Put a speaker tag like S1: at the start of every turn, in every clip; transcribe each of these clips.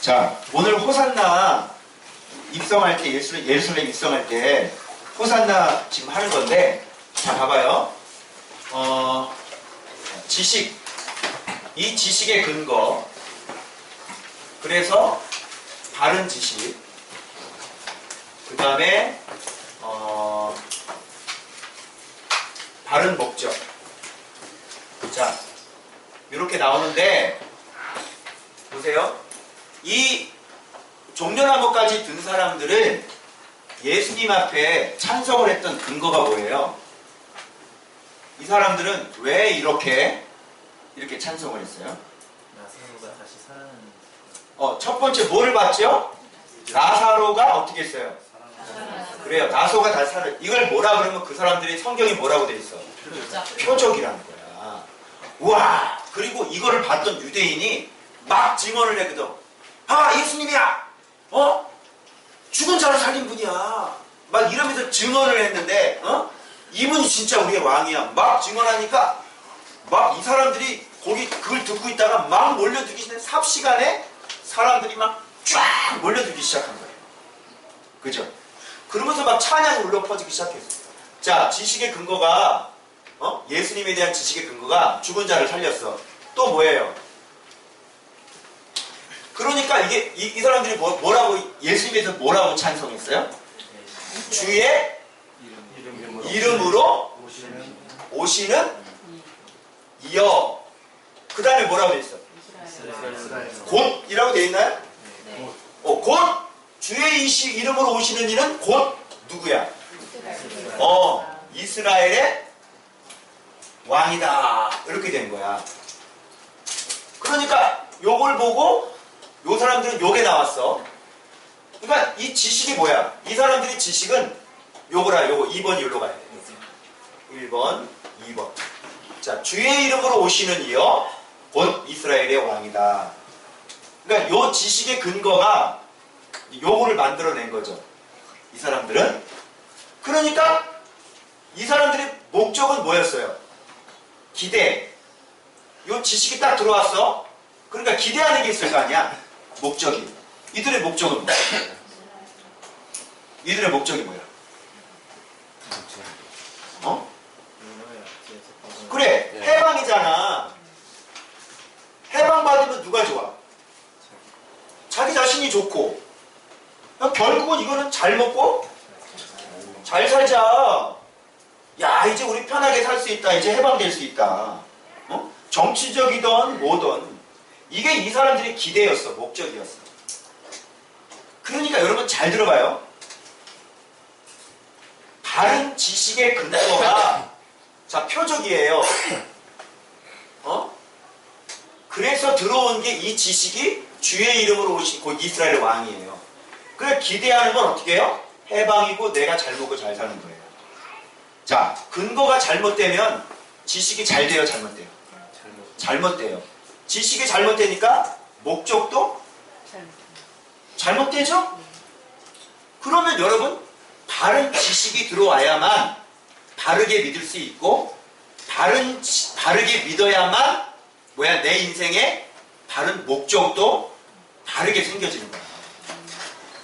S1: 자, 오늘 호산나 입성할 때, 예루살렘, 예루살렘 입성할 때, 호산나 지금 하는 건데, 자, 봐봐요. 어, 지식. 이 지식의 근거. 그래서, 바른 지식. 그 다음에, 어, 바른 목적. 자, 이렇게 나오는데, 보세요. 이 종려나무까지 든 사람들은 예수님 앞에 찬성을 했던 근거가 뭐예요? 이 사람들은 왜 이렇게 이렇게 찬성을 했어요?
S2: 나사로가 다시 살아나는
S1: 어, 첫 번째 뭐를 봤죠? 라사로가 어떻게 했어요? 그래요. 나소가 다시 살아. 이걸 뭐라 그러면 그 사람들이 성경이 뭐라고 돼 있어? 표적이라는 거야. 와 그리고 이거를 봤던 유대인이 막 증언을 내거든. 아 예수님이야. 어? 죽은 자를 살린 분이야. 막 이러면서 증언을 했는데 어? 이분이 진짜 우리의 왕이야. 막 증언하니까 막 이 사람들이 거기 그걸 듣고 있다가 막 몰려들기 시작해 삽시간에 사람들이 막 쫙 몰려들기 시작한 거예요. 그죠? 그러면서 막 찬양이 울려 퍼지기 시작했어요. 자, 지식의 근거가 어? 예수님에 대한 지식의 근거가 죽은 자를 살렸어. 또 뭐예요? 그러니까 이게 이, 이 사람들이 뭐, 뭐라고 예수님에 대해서 뭐라고 찬성했어요? 주의
S2: 이름
S1: 이름으로
S2: 오시는
S1: 이어. 그 다음에 뭐라고 돼 있어? 곧이라고 돼 있나요?
S3: 네.
S1: 어, 곧 주의 이시 이름으로 오시는 이는 곧 누구야? 어, 이스라엘의 왕이다. 이렇게 된 거야. 그러니까 요걸 보고 요 사람들은 요게 나왔어. 그러니까 이 지식이 뭐야? 이 사람들의 지식은 요거라, 요거 2번 이로 가야 돼. 1번, 2번. 자, 주의 이름으로 오시는 이여 곧 이스라엘의 왕이다. 그러니까 요 지식의 근거가 요거를 만들어낸 거죠. 이 사람들은. 그러니까 이 사람들의 목적은 뭐였어요? 기대. 요 지식이 딱 들어왔어. 그러니까 기대하는 게 있을 거 아니야. 목적이. 이들의 목적은 뭐야? 이들의 목적이 뭐야? 어? 그래, 해방이잖아. 해방받으면 누가 좋아? 자기 자신이 좋고. 결국은 이거는 잘 먹고 잘 살자. 야, 이제 우리 편하게 살 수 있다. 이제 해방될 수 있다. 어? 정치적이든 뭐든. 이게 이 사람들의 기대였어. 목적이었어. 그러니까 여러분 잘 들어봐요. 바른 지식의 근거가 자, 표적이에요. 어? 그래서 들어온 게 이 지식이 주의 이름으로 오신 곧 이스라엘 왕이에요. 그래 기대하는 건 어떻게 해요? 해방이고 내가 잘 먹고 잘 사는 거예요. 자, 근거가 잘못되면 지식이 잘 돼요, 잘못돼요. 잘못돼요. 지식이 잘못되니까 목적도 잘못되죠? 그러면 여러분 바른 지식이 들어와야만 바르게 믿을 수 있고 바른 지- 바르게 믿어야만 뭐야 내 인생에 바른 목적도 바르게 생겨지는 거야.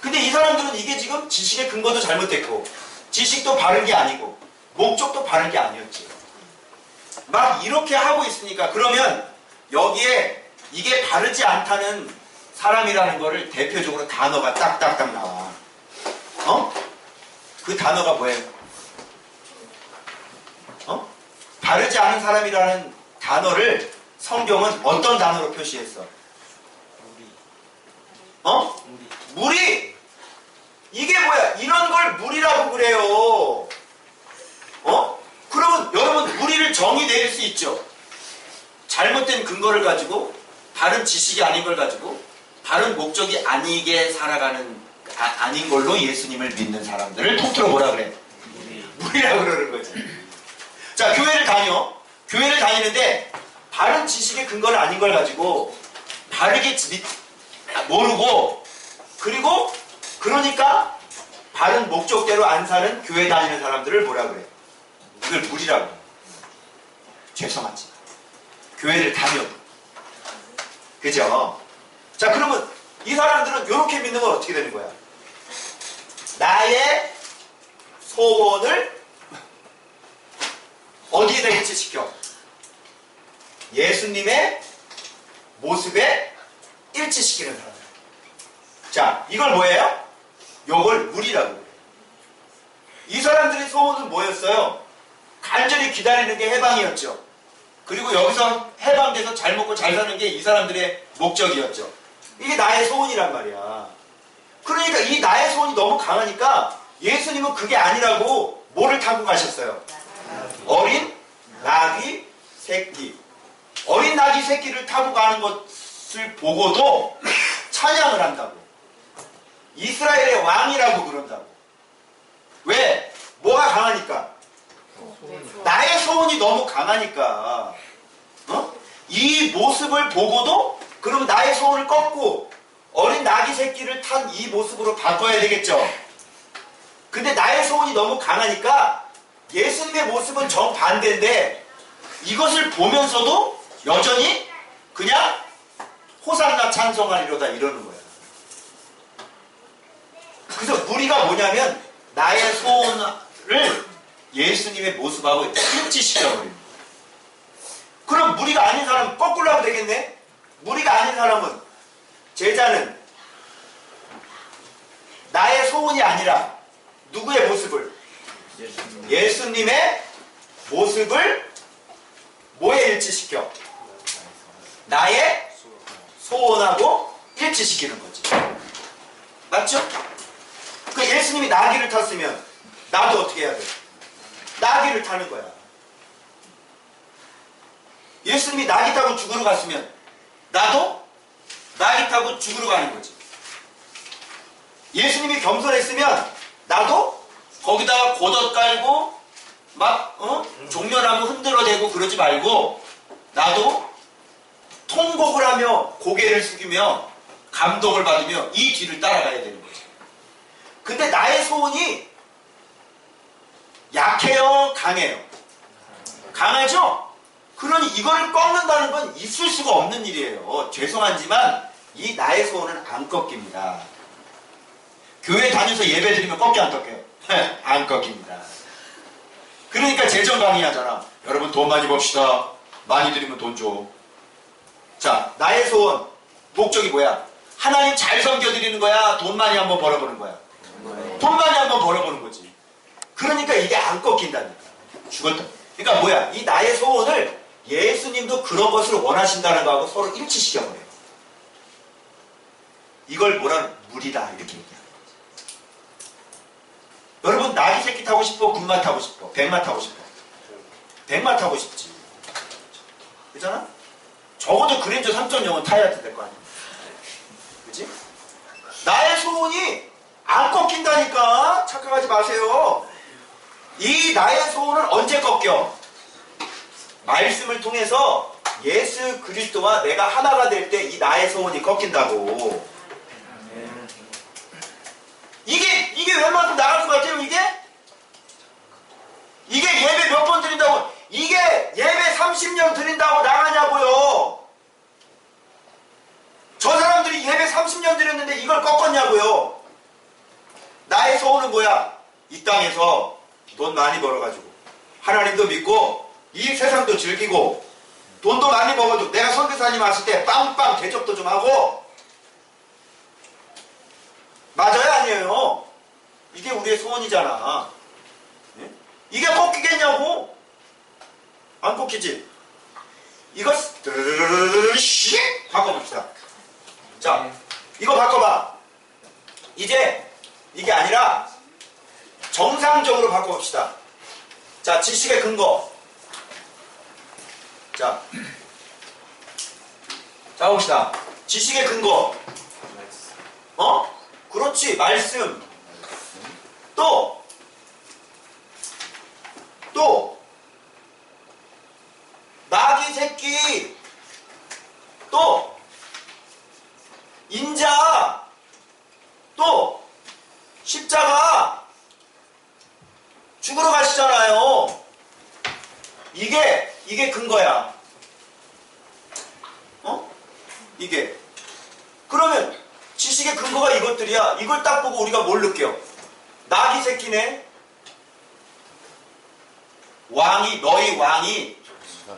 S1: 근데 이 사람들은 이게 지금 지식의 근거도 잘못됐고 지식도 바른 게 아니고 목적도 바른 게 아니었지. 막 이렇게 하고 있으니까 그러면 여기에 이게 바르지 않다는 사람이라는 거를 대표적으로 단어가 딱딱딱 나와. 어? 그 단어가 뭐예요? 어? 바르지 않은 사람이라는 단어를 성경은 어떤 단어로 표시했어? 어? 무리! 이게 뭐야? 이런 걸 무리라고 그래요. 어? 그러면 여러분 무리를 정의 내릴 수 있죠. 잘못된 근거를 가지고 바른 지식이 아닌 걸 가지고 바른 목적이 아니게 살아가는 아, 닌 걸로 예수님을 믿는 사람들을 통틀어 뭐라 그래? 무리라고 그러는 거지. 자, 교회를 다녀. 교회를 다니는데 바른 지식의 근거는 아닌 걸 가지고 바르게 지- 믿- 모르고 그리고 그러니까 바른 목적대로 안 사는 교회 다니는 사람들을 뭐라 그래? 이걸 무리라고. 죄송하지. 교회를 다녀. 그죠? 자, 그러면 이 사람들은 이렇게 믿는 건 어떻게 되는 거야? 나의 소원을 어디에다 일치시켜? 예수님의 모습에 일치시키는 사람. 자, 이걸 뭐예요? 요걸 물이라고. 이 사람들의 소원은 뭐였어요? 간절히 기다리는 게 해방이었죠. 그리고 여기서 해방돼서 잘 먹고 잘 사는 게 이 사람들의 목적이었죠. 이게 나의 소원이란 말이야. 그러니까 이 나의 소원이 너무 강하니까 예수님은 그게 아니라고 뭐를 타고 가셨어요? 어린 나귀 새끼. 어린 나귀 새끼를 타고 가는 것을 보고도 찬양을 한다고. 이스라엘의 왕이라고 그런다고. 왜? 뭐가 강하니까? 나의 소원이 너무 강하니까. 어? 이 모습을 보고도 그러면 나의 소원을 꺾고 어린 나귀 새끼를 탄 이 모습으로 바꿔야 되겠죠. 근데 나의 소원이 너무 강하니까 예수님의 모습은 정반대인데 이것을 보면서도 여전히 그냥 호산나 찬송하리로다 이러는 거야. 그래서 무리가 뭐냐면 나의 소원을 예수님의 모습하고 일치시켜버립니다. 그럼 무리가 아닌 사람은 거꾸로 하면 되겠네? 무리가 아닌 사람은 제자는 나의 소원이 아니라 누구의 모습을
S2: 예수님.
S1: 예수님의 모습을 뭐에 일치시켜? 나의 소원하고 일치시키는 거지. 맞죠? 그 예수님이 나귀를 탔으면 나도 어떻게 해야 돼? 나귀를 타는 거야. 예수님이 나귀 타고 죽으러 갔으면 나도 나귀 타고 죽으러 가는 거지. 예수님이 겸손했으면 나도 거기다가 고덧 깔고 막 어? 종려나무 흔들어대고 그러지 말고 나도 통곡을 하며 고개를 숙이며 감동을 받으며 이 뒤를 따라가야 되는 거지. 근데 나의 소원이 약해요, 강해요? 강하죠? 그러니 이걸 꺾는다는 건 있을 수가 없는 일이에요. 죄송하지만 이 나의 소원은 안 꺾입니다. 교회 다녀서 예배 드리면 꺾여 안 꺾여요? 안 꺾입니다. 그러니까 재정 강의하잖아. 여러분 돈 많이 법시다. 많이 드리면 돈 줘. 자, 나의 소원 목적이 뭐야? 하나님 잘 섬겨드리는 거야? 돈 많이 한번 벌어보는 거야? 돈 많이 한번 벌어보는 거지. 그러니까 이게 안 꺾인다니까. 죽었다. 그러니까 뭐야? 이 나의 소원을 예수님도 그런 것을 원하신다는 거하고 서로 일치시켜버려요. 이걸 뭐라는 물이다 이렇게 얘기하는 거지. 여러분 나귀 새끼 타고 싶어? 군마 타고 싶어? 백마 타고 싶어? 백마 타고 싶지. 그잖아? 적어도 그랜저 3.0은 타야 될 거 아니야. 그지? 나의 소원이 안 꺾인다니까 착각하지 마세요. 이 나의 소원은 언제 꺾여? 말씀을 통해서 예수 그리스도와 내가 하나가 될 때 이 나의 소원이 꺾인다고. 이게 이게 웬만큼 나갈 것 같아요 이게? 이게 예배 몇 번 드린다고 이게 예배 30년 드린다고 나가냐고요. 저 사람들이 예배 30년 드렸는데 이걸 꺾었냐고요. 나의 소원은 뭐야? 이 땅에서 돈 많이 벌어가지고 하나님도 믿고 이 세상도 즐기고 돈도 많이 먹어도 내가 선교사님 왔을 때 빵빵 대접도 좀 하고 맞아요 아니에요? 이게 우리의 소원이잖아. 예? 이게 꺾이겠냐고? 안 꺾이지? 이거 씩 바꿔봅시다. 자, 이거 바꿔봐. 이제 이게 아니라 정상적으로 바꿔봅시다. 자, 지식의 근거. 자, 자 봅시다. 지식의 근거. 어? 그렇지, 말씀. 또, 또, 나귀 새끼. 또, 인자. 또, 십자가. 죽으러 가시잖아요. 이게, 이게 근거야. 어? 이게. 그러면, 인식의 근거가 이것들이야. 이걸 딱 보고 우리가 뭘 느껴? 나귀 새끼네. 왕이 너희 왕이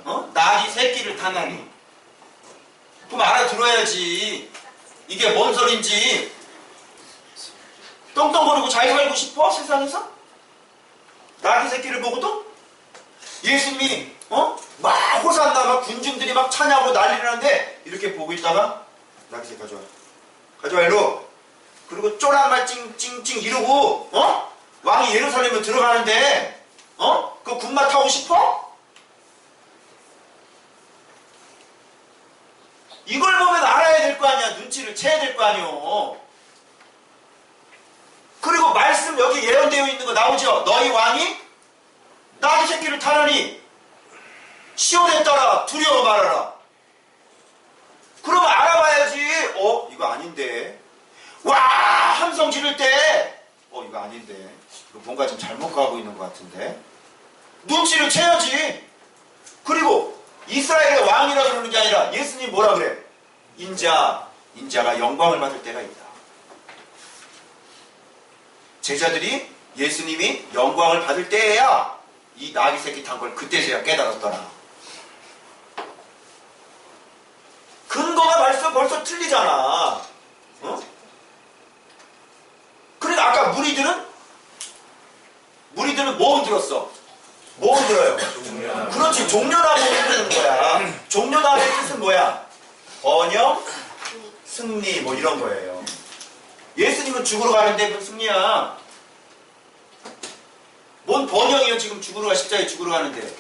S1: 어? 나귀 새끼를 타나니. 그럼 알아들어야지. 이게 뭔 소린지. 떵떵거리고 잘 살고 싶어 세상에서? 나귀 새끼를 보고도? 예수님이 어? 막 호산나 막 군중들이 막 찬양하고 난리를 하는데 이렇게 보고 있다가 나귀 새끼 가져와 가져와 일로 그리고 쪼란말 찡찡찡 이러고 어? 왕이 예루살렘에 들어가는데 어? 그 군마 타고 싶어? 이걸 보면 알아야 될 거 아니야 눈치를 채야 될 거 아니오 말씀 여기 예언되어 있는 거 나오죠 너희 왕이 나귀 새끼를 타라니 시온에 따라 두려워 말아라. 그러면 알아봐야지. 어 이거 아닌데. 와 함성 지를 때. 어 이거 아닌데. 이거 뭔가 좀 잘못 가고 있는 것 같은데. 눈치를 채야지. 그리고 이스라엘의 왕이라 그러는 게 아니라 예수님 뭐라 그래? 인자 인자가 영광을 받을 때가 있다. 제자들이 예수님이 영광을 받을 때에야 이 나귀 새끼 탄 걸 그때서야 깨달았더라. 근거가 벌써 벌써 틀리잖아. 어? 그러니까 아까 무리들은 무리들은 뭐 흔들었어? 뭐 흔들어요? 그렇지 종려나무 흔드는 거야. 종려나무의 뜻은 뭐야? 번영, 승리 뭐 이런 거예요. 예수님은 죽으러 가는데 그 승리야. 뭔 번영이요 지금 죽으러 가 십자가에 죽으러 가는데.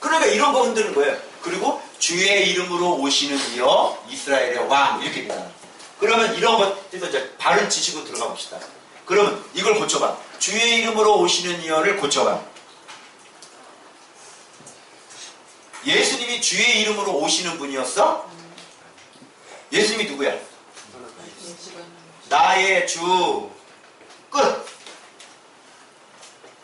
S1: 그러니까 이런 거 흔드는 거예요. 그리고 주의 이름으로 오시는 이여 이스라엘의 왕 이렇게 되잖아. 그러면 이런 것에서 이제 바른 지식으로 들어가 봅시다. 그러면 이걸 고쳐봐. 주의 이름으로 오시는 이여를 고쳐봐. 예수님이 주의 이름으로 오시는 분이었어? 예수님이 누구야? 나의 주. 끝.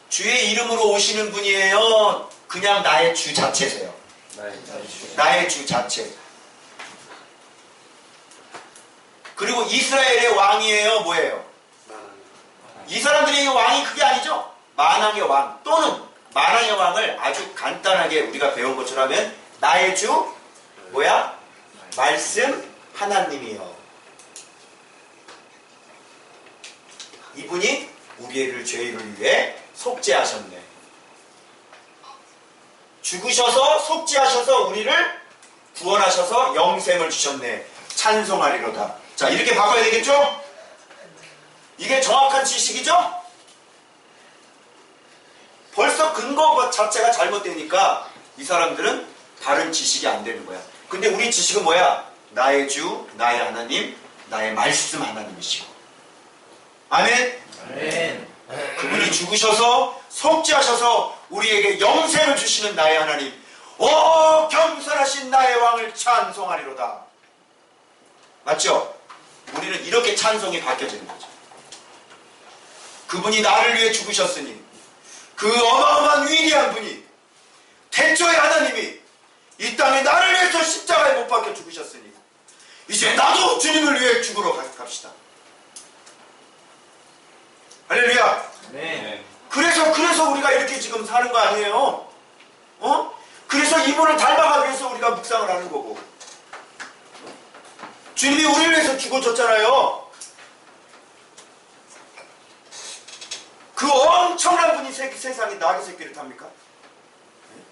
S1: 주의 이름으로 오시는 분이에요. 그냥 나의 주 자체세요.
S2: 나의 주.
S1: 나의 주 자체. 그리고 이스라엘의 왕이에요. 뭐예요? 이 사람들이 왕이 그게 아니죠. 만왕의 왕 또는 만왕의 왕을 아주 간단하게 우리가 배운 것처럼 하면 나의 주 뭐야? 말씀 하나님이요. 이분이 우리를 죄를 위해 속죄하셨네. 죽으셔서 속죄하셔서 우리를 구원하셔서 영생을 주셨네. 찬송하리로다. 자, 이렇게 바꿔야 되겠죠? 이게 정확한 지식이죠? 벌써 근거 자체가 잘못되니까 이 사람들은 바른 지식이 안 되는 거야. 근데 우리 지식은 뭐야? 나의 주, 나의 하나님, 나의 말씀 하나님이시고. 아멘?
S2: 아멘.
S1: 그분이 죽으셔서 속죄하셔서 우리에게 영생을 주시는 나의 하나님 오 겸손하신 나의 왕을 찬송하리로다 맞죠? 우리는 이렇게 찬송이 바뀌어지는 거죠 그분이 나를 위해 죽으셨으니 그 어마어마한 위대한 분이 태초의 하나님이 이 땅에 나를 위해서 십자가에 못 박혀 죽으셨으니 이제 나도 주님을 위해 죽으러 가- 갑시다 할렐루야
S2: 네.
S1: 그래서 그래서 우리가 이렇게 지금 사는 거 아니에요? 어? 그래서 이분을 닮아가기 위해서 우리가 묵상을 하는 거고. 주님이 우리를 위해서 죽어줬잖아요. 그 엄청난 분이 세, 세상에 나귀 새끼를 탑니까? 네?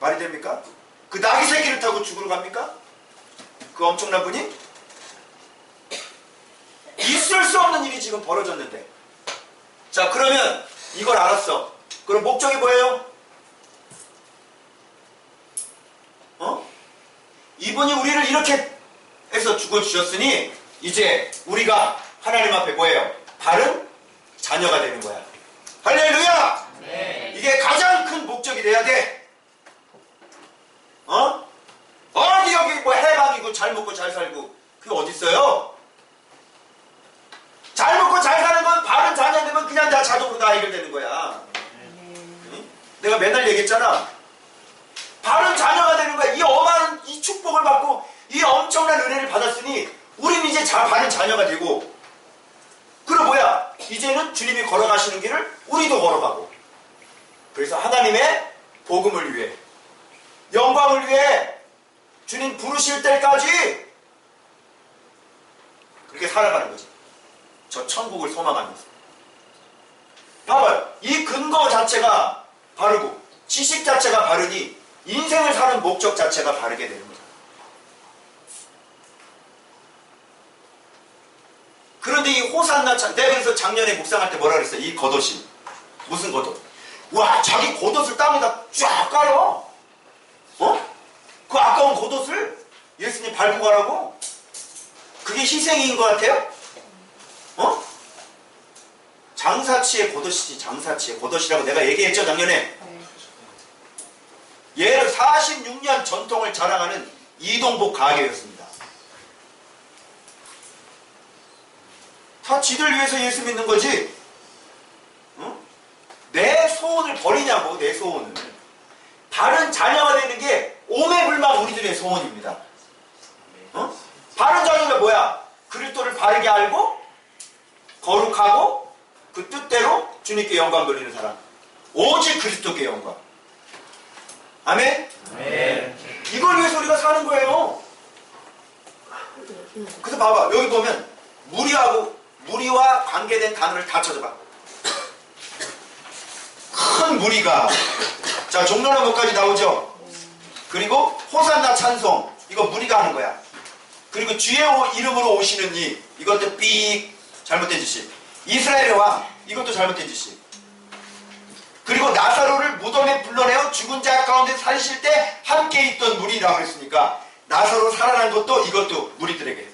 S1: 말이 됩니까? 그 나귀 새끼를 타고 죽으러 갑니까? 그 엄청난 분이? 있을 수 없는 일이 지금 벌어졌는데. 자, 그러면 이걸 알았어. 그럼 목적이 뭐예요? 어? 이분이 우리를 이렇게 해서 죽어주셨으니 이제 우리가 하나님 앞에 뭐예요? 바른 자녀가 되는 거야. 할렐루야!
S2: 네.
S1: 이게 가장 큰 목적이 돼야 돼. 어? 어디 여기 뭐 해방이고 잘 먹고 잘 살고 그게 어딨어요? 잘 먹고 잘 사는 건 그냥 다 자동으로 다 해결되는 거야. 응? 내가 맨날 얘기했잖아. 바른 자녀가 되는 거야. 이 어마한 이 축복을 받고 이 엄청난 은혜를 받았으니 우리 그럼 이제 자, 바른 자녀가 되고 그럼 뭐야? 이제는 주님이 걸어가시는 길을 우리도 걸어가고 그래서 하나님의 복음을 위해 영광을 위해 주님 부르실 때까지 그렇게 살아가는 거지. 저 천국을 소망하면서. 봐봐요. 이 근거 자체가 바르고 지식 자체가 바르니 인생을 사는 목적 자체가 바르게 되는 거죠. 그런데 이 호산나 차, 내가 그래서 작년에 묵상할 때 뭐라 그랬어? 이 겉옷이. 무슨 겉옷? 와, 자기 겉옷을 땅에다 쫙 깔어. 어? 그 아까운 겉옷을 예수님 밟고 가라고? 그게 희생인 것 같아요? 어? 장사치의 겉옷이지, 장사치의 겉옷이라고 내가 얘기했죠, 작년에. 얘는 46년 전통을 자랑하는 이동복 가게였습니다. 다 지들 위해서 예수 믿는 거지. 응? 내 소원을 버리냐고 내 소원을. 바른 자녀가 되는 게 오매불망 우리들의 소원입니다. 어? 바른 자녀가 뭐야? 그리스도를 바르게 알고 거룩하고 그 뜻대로 주님께 영광 돌리는 사람. 오직 그리스도께 영광. 아멘.
S2: 아멘.
S1: 이걸 위해서 우리가 사는 거예요. 그래서 봐봐 여기 보면 무리하고 무리와 관계된 단어를 다 찾아봐. 큰 무리가 자 종로나무까지 나오죠. 그리고 호산나 찬송 이거 무리가 하는 거야. 그리고 주의 오- 이름으로 오시는 이 이것도 삑 잘못된 짓이 이스라엘의 왕 이것도 잘못된 짓이. 그리고 나사로를 무덤에 불러내어 죽은 자 가운데 살실 때 함께 있던 무리라고 했으니까 나사로 살아난 것도 이것도 무리들에게.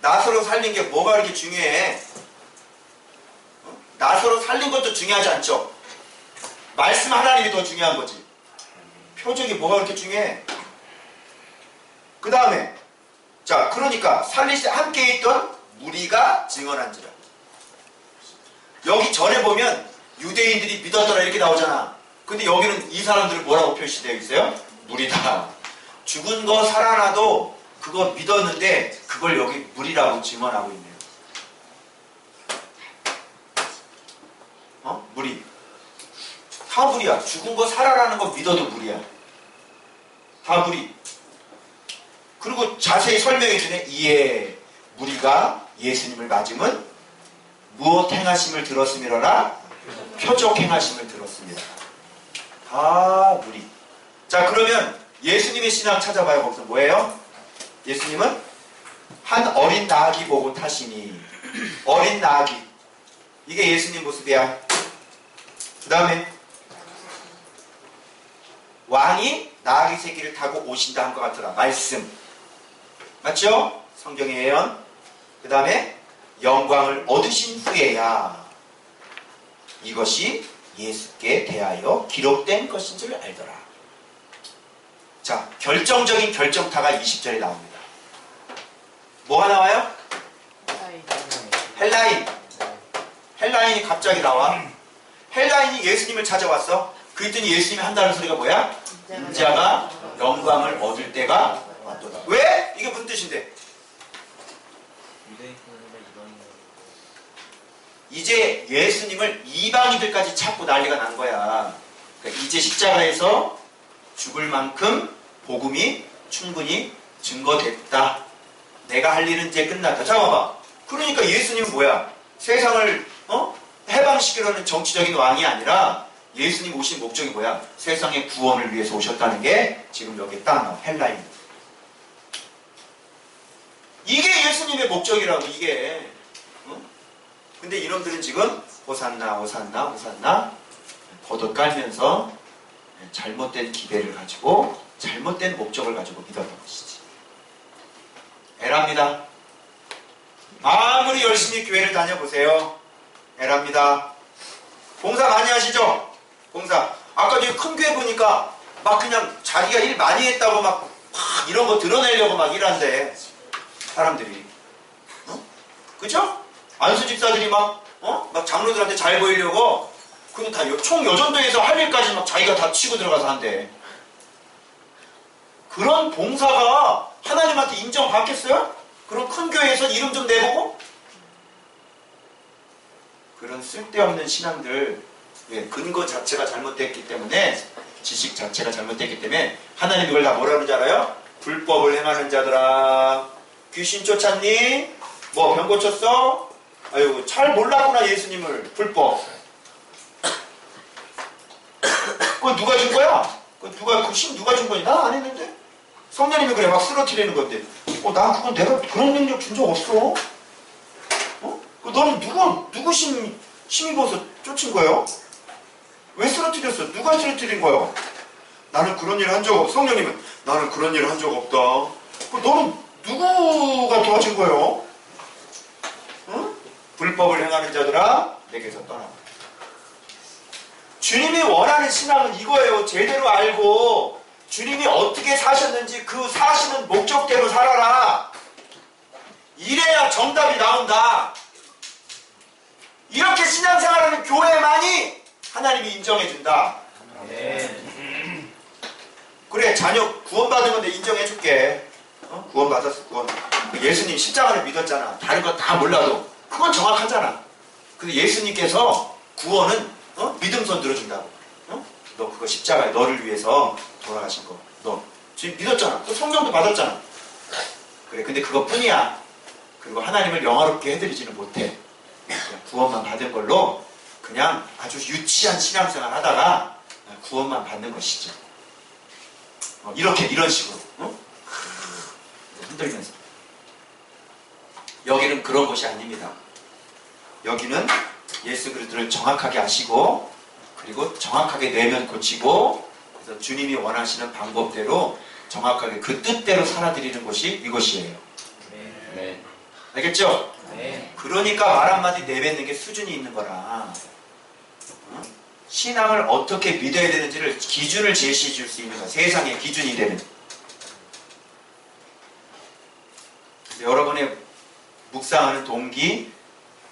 S1: 나사로 살린 게 뭐가 그렇게 중요해? 어? 나사로 살린 것도 중요하지 않죠. 말씀 하나님이 더 중요한 거지. 표적이 뭐가 그렇게 중요해? 그 다음에 자 그러니까 살리시 함께 있던 무리가 증언한지라 여기 전에 보면 유대인들이 믿었더라 이렇게 나오잖아. 근데 여기는 이 사람들을 뭐라고 표시되어 있어요? 무리다. 죽은 거 살아나도 그거 믿었는데 그걸 여기 무리라고 증언하고 있네요. 어? 무리. 다 무리야. 죽은 거 살아나는 거 믿어도 무리야. 다 무리. 그리고 자세히 설명해 주네. 이에 무리가 예수님을 맞으면 무엇 행하심을 들었음이러나 표적 행하심을 들었습니다. 다 무리. 자 그러면 예수님의 신앙 찾아봐요. 거기서 뭐예요? 예수님은 한 어린 나귀 보고 타시니 어린 나귀 이게 예수님 모습이야. 그 다음에 왕이 나귀 새끼를 타고 오신다 한 것 같더라. 말씀 맞죠? 성경의 예언. 그 다음에 영광을 얻으신 후에야 이것이 예수께 대하여 기록된 것인 줄 알더라. 자, 결정적인 결정타가 20절에 나옵니다. 뭐가 나와요? 헬라인. 헬라인이 갑자기 나와. 헬라인이 예수님을 찾아왔어. 그랬더니 예수님이 한다는 소리가 뭐야? 인자가 영광을 얻을 때가 왔도다. 왜? 이게 무슨 뜻인데?
S2: 유대인들과 이방인들.
S1: 이제 예수님을 이방인들까지 찾고 난리가 난 거야. 그러니까 이제 십자가에서 죽을 만큼 복음이 충분히 증거됐다. 내가 할 일은 이제 끝났다. 잠깐만. 그러니까 예수님은 뭐야? 세상을 어? 해방시키려는 정치적인 왕이 아니라 예수님 오신 목적이 뭐야? 세상의 구원을 위해서 오셨다는 게 지금 여기 딱. 헬라인. 이게 예수님의 목적이라고 이게. 어? 근데 이놈들은 지금 호산나 호산나 호산나 겉옷 깔면서 잘못된 기대를 가지고 잘못된 목적을 가지고 믿었던 것이지. 에랍니다. 아무리 열심히 교회를 다녀보세요. 에랍니다. 봉사 많이 하시죠? 봉사. 아까 저기 큰 교회 보니까 막 그냥 자기가 일 많이 했다고 막, 막 이런 거 드러내려고 막 일한대. 사람들이. 어? 그죠? 안수 집사들이 막, 어? 막 장로들한테 잘 보이려고, 그거 다총 여전도에서 할 일까지 막 자기가 다 치고 들어가서 한대. 그런 봉사가 하나님한테 인정받겠어요? 그런 큰 교회에서 이름 좀 내보고? 그런 쓸데없는 신앙들, 예, 근거 자체가 잘못됐기 때문에, 지식 자체가 잘못됐기 때문에, 하나님 이걸 다 뭐라 그러지 알아요? 불법을 행하는 자들아, 귀신 쫓았니? 뭐 병 고쳤어? 아유, 잘 몰랐구나, 예수님을. 불법. 그거 누가 준 거야? 그 누가 그신 누가 준 거니? 나 안 했는데. 성령님이 그래 막 쓰러뜨리는 건데. 어, 나 그건 내가 그런 능력 준 적 없어. 어? 그 너는 누구 누구 신 힘입어서 쫓은 거예요? 왜 쓰러뜨렸어? 누가 쓰러뜨린 거예요? 나는 그런 일한적 없. 성령님은 나는 그런 일한적 없다. 그 너는 누구가 도와준 거예요? 응? 불법을 행하는 자들아 내게서 떠나. 주님이 원하는 신앙은 이거예요. 제대로 알고 주님이 어떻게 사셨는지 그 사시는 목적대로 살아라. 이래야 정답이 나온다. 이렇게 신앙생활하는 교회만이 하나님이 인정해준다. 그래 자녀 구원받은 건데 인정해줄게. 어? 구원받았어 구원. 예수님 십자가를 믿었잖아. 다른 거 다 몰라도 그건 정확하잖아. 근데 예수님께서 구원은 어? 믿음선 들어준다고. 어? 너 그거 십자가에 너를 위해서 돌아가신 거. 너 지금 믿었잖아. 또 성경도 받았잖아. 그래 근데 그것뿐이야. 그리고 하나님을 영화롭게 해드리지는 못해. 구원만 받은 걸로 그냥 아주 유치한 신앙생활 하다가 구원만 받는 것이죠. 어, 이렇게 이런 식으로 어? 흔들면서 여기는 그런 곳이 아닙니다. 여기는 예수 그리스도를 정확하게 아시고 그리고 정확하게 내면 고치고 그래서 주님이 원하시는 방법대로 정확하게 그 뜻대로 살아드리는 곳이 이곳이에요.
S2: 네.
S1: 알겠죠?
S2: 네.
S1: 그러니까 말 한마디 내뱉는 게 수준이 있는 거라. 어? 신앙을 어떻게 믿어야 되는지를 기준을 제시해 줄 수 있는 거야. 세상의 기준이 되는. 여러분의 묵상하는 동기,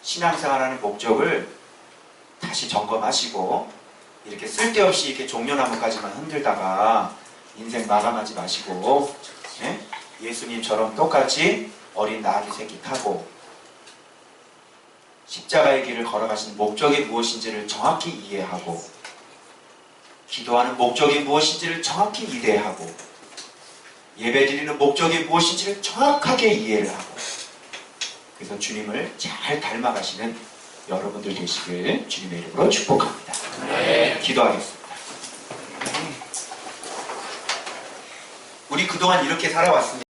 S1: 신앙생활하는 목적을 다시 점검하시고 이렇게 쓸데없이 이렇게 종려나무까지만 흔들다가 인생 마감하지 마시고 예? 예수님처럼 똑같이 어린 나귀 새끼 타고 십자가의 길을 걸어가신 목적이 무엇인지를 정확히 이해하고 기도하는 목적이 무엇인지를 정확히 이해하고 예배 드리는 목적이 무엇인지를 정확하게 이해를 하고 그래서 주님을 잘 닮아가시는 여러분들 되시길 주님의 이름으로 축복합니다. 기도하겠습니다. 우리 그동안 이렇게 살아왔습니다.